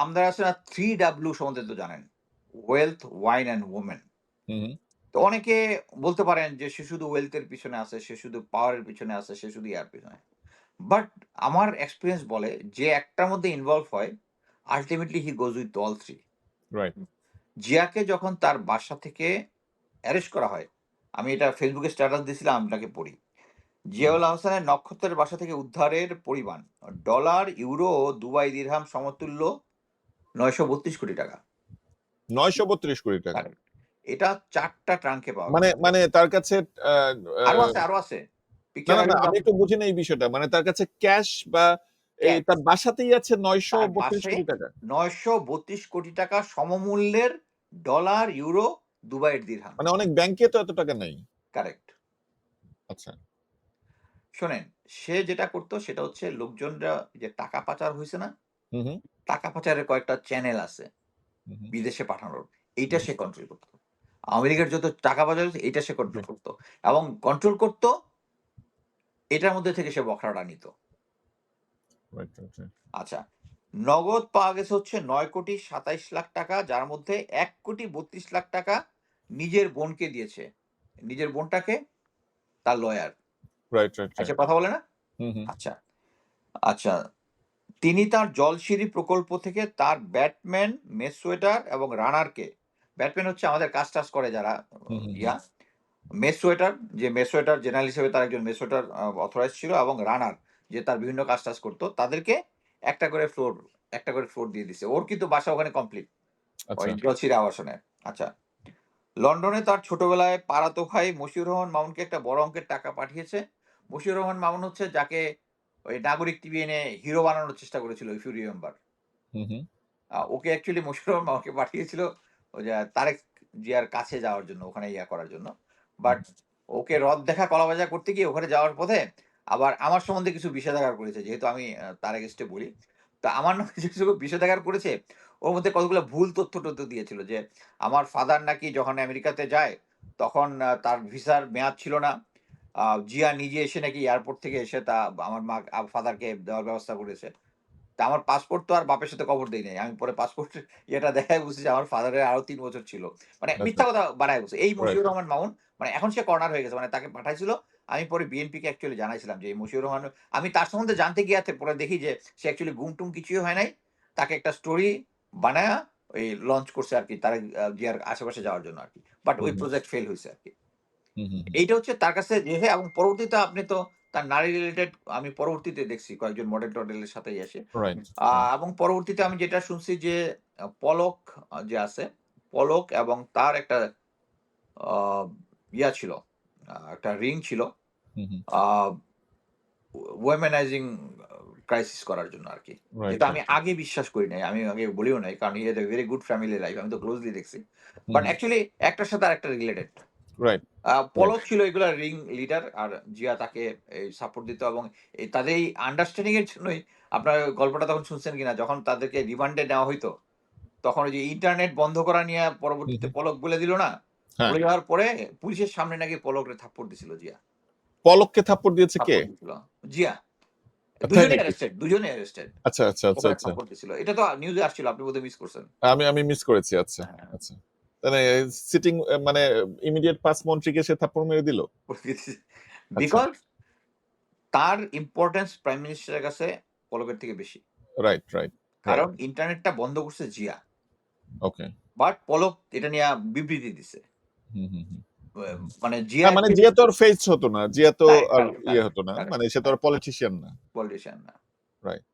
আমাদের three W সম্বন্ধে তো জানেন ওয়েলথ ওয়াইন অ্যান্ড ওমেন। তো অনেকে বলতে পারেন যে সে শুধু ওয়েলথের পিছনে আছে সে শুধু পাওয়ারের পিছনে আছে সে শুধু ইয়ার পিছনে বাট আমার এক্সপিরিয়েন্স বলে যে একটার মধ্যে ইনভলভ হয় ultimately he goes with all three right জিয়াকে যখন তার বাসা থেকে অ্যারেস্ট করা হয় আমি এটা ফেসবুকে স্ট্যাটাস দিয়েছিলাম আপনাকে পড়ি। জিয়াউল হাসানের নক্ষত্রের বাসা থেকে উদ্ধারের পরিমাণ ডলার ইউরো দুবাই দিরহাম সমতুল্য নয়শো বত্রিশ কোটি টাকা। নয়শো বত্রিশ কোটি টাকা। এটা চারটা ট্রাঙ্কে পাওয়া মানে মানে তার কাছে আরও আছে আরও আছে। আমি একটু বুঝি না এই বিষয়টা। মানে তার কাছে ক্যাশ বা তার বাসাতেই আছে নয়শো বত্রিশ কোটি টাকা। নয়শো বত্রিশ কোটি টাকা সমমূল্যের ডলার ইউরো দুবাইয়ের দিরহাম মানে অনেক ব্যাংকে তো এত টাকা নেই। কারেক্ট আচ্ছা। শোনেন সে যেটা করতো সেটা হচ্ছে লোকজনরা যে টাকা পাচার হয়েছে না হুম হুম। টাকা পাচারের কয়েকটা চ্যানেল আছে। বিদেশে পাঠানোর। এইটা সে কন্ট্রোল করতো। আমেরিকার যত টাকা পাচার এইটা সে কন্ট্রোল করতো। এবং কন্ট্রোল করতো এটার মধ্যে থেকে সে বখরাটা নিত। right, right. আচ্ছা নগদ পাওয়া গেছে হচ্ছে নয় কোটি সাতাইশ লাখ টাকা যার মধ্যে এক কোটি বত্রিশ লাখ টাকা নিজের বোনকে দিয়েছে। নিজের বোনটাকে তার লয়ার. আচ্ছা কথা বলে না? হুম হুম। আচ্ছা আচ্ছা। তিনি তার জলসিঁড়ি প্রকল্প থেকে তার ব্যাটম্যান মেসোয়েটার এবং রানারকে ব্যাটম্যান হচ্ছে আমাদের কাজ টাজ করে যারা ইয়া মেসোয়েটার যে মেসোয়েটার জেনারেল হিসেবে তার একজন মেসোয়েটার অথরাইজ ছিল এবং রানার যে তার বিভিন্ন কাজ টাজ করতো তাদেরকে একটা করে ফ্লোর একটা করে ফ্লোর দিয়ে দিছে। ওর কিন্তু বাসা ওখানে কমপ্লিট। আচ্ছা। জলসিঁড়ি আবাসনে। আচ্ছা। লন্ডনে তার ছোটবেলায় পাড়াতো ভাই মশিউর রহমান মামুনকে একটা বড় অঙ্কের টাকা পাঠিয়েছে। মশিউর রহমান মামুন হচ্ছে যাকে ওই নাগরিক টিভি এনে হিরো বানানোর চেষ্টা করেছিল if you remember hmm hmm. Okay actually Rahman মামুনকে পাঠিয়েছিল ওই যে তারেক জিয়ার কাছে যাওয়ার জন্য ওখানে ইয়া করার জন্য। বাট ওকে রদ দেখা কলাবাজা করতে গিয়ে ওখানে যাওয়ার পথে আবার আমার সম্বন্ধে কিছু বিষেধাগার করেছে যেহেতু আমি আহ, তার এগেস্টে বলি। তা আমার কিছু বিষেধাগার করেছে ওর মধ্যে কতগুলো ভুল তথ্য টথ্য দিয়েছিল যে আমার ফাদার নাকি যখন আমেরিকাতে যায় তখন তার ভিসার মেয়াদ ছিল না জিয়া নিজে এসে নাকি এয়ারপোর্ট থেকে এসে তা আমার মা ফাদারকে দেওয়ার ব্যবস্থা করেছে। তা আমার পাসপোর্ট তো আর বাপের সাথে খবর দেই নাই। আমি পরে পাসপোর্ট এটা দেখায় বুঝছি যে আমার ফাদারের আরও তিন বছর ছিল। মানে আচ্ছা। মিথ্যা কথা বানায় বলছে এই মশিউর রহমান মামুন মানে এখন সে কর্নার হয়ে গেছে। মানে তাকে পাঠাইছিল। আমি পরে বিএনপি কে অ্যাকচুয়ালি জানাইছিলাম যে এই মশিউর রহমান আমি তার সম্বন্ধে জানতে গিয়াতে পরে দেখি যে সে অ্যাকচুয়ালি গুমটুম কিছুই হয় নাই। তাকে একটা স্টোরি বানায়া ওই লঞ্চ করছে আর কি তার জিয়ার আশেপাশে যাওয়ার জন্য আর কি বাট ওই প্রজেক্ট ফেল হয়েছে আর কি এইটা হচ্ছে তার কাছে যে হ্যাঁ এবং পরবর্তীতে আপনি তো তার নারী রিলেটেড আমি পরবর্তীতে দেখছি কয়েকজন মডেল টডেলের সাথে আহ, এবং পরবর্তীতে আমি যেটা শুনছি যে পলক যে আছে পলক এবং তার একটা ইয়া ছিল একটা রিং ছিল ওয়েমেনাইজিং ক্রাইসিস করার জন্য আর কি যেটা আমি আগে বিশ্বাস করি নাই আমি আগে বলিও নাই কারণ ইয়ে ভেরি গুড ফ্যামিলি লাইফ আমি তো ক্লোজলি দেখছি। বাট অ্যাকচুয়ালি একটার সাথে আরেকটা রিলেটেড রাইট পলক ছিল এগুলা রিং লিডার আর জিয়া তাকে সাপোর্ট দিত এবং তাদের এই আন্ডারস্ট্যান্ডিং এর জন্যই আপনার গল্পটা তখন শুনছেন কিনা যখন তাদেরকে রিমান্ডে নেওয়া হইতো তখন ওই যে ইন্টারনেট বন্ধ করা নিয়ে পরবর্তীতে পলক বলে দিল না হ্যাঁ। বলে যাওয়ার পরে পুলিশের সামনে নাকি পলকরে থাপ্পড় দিছিল জিয়া। পলককে থাপ্পড় দিয়েছে কে? জিয়া। দুজনে? অ্যারেস্টেড দুজনে অ্যারেস্টেড আচ্ছা আচ্ছা আচ্ছা আচ্ছা। এটা তো নিউজে আসছিল আপনি বোধহয় মিস করছেন। আমি আমি মিস করেছি আচ্ছা হ্যাঁ। আচ্ছা। মানে সিটিং মানে ইমিডিয়েট পাস মন্ত্রীকে সে থাপ্পড় মেরে দিল। বিকজ তার ইম্পর্টেন্স প্রাইম মিনিস্টারের কাছে পলকের থেকে বেশি। রাইট রাইট কারণ ইন্টারনেটটা বন্ধ করছে জিয়া। ওকে বাট পলক এটা নিয়ে বিবৃতি দিছে। মানে জিয়া মানে জিয়া তো আর ফেস হতো না। জিয়া তো আর ইয়ে হতো না। মানে সে তো আর পলিটিশিয়ান না। পলিটিশিয়ান না। Right.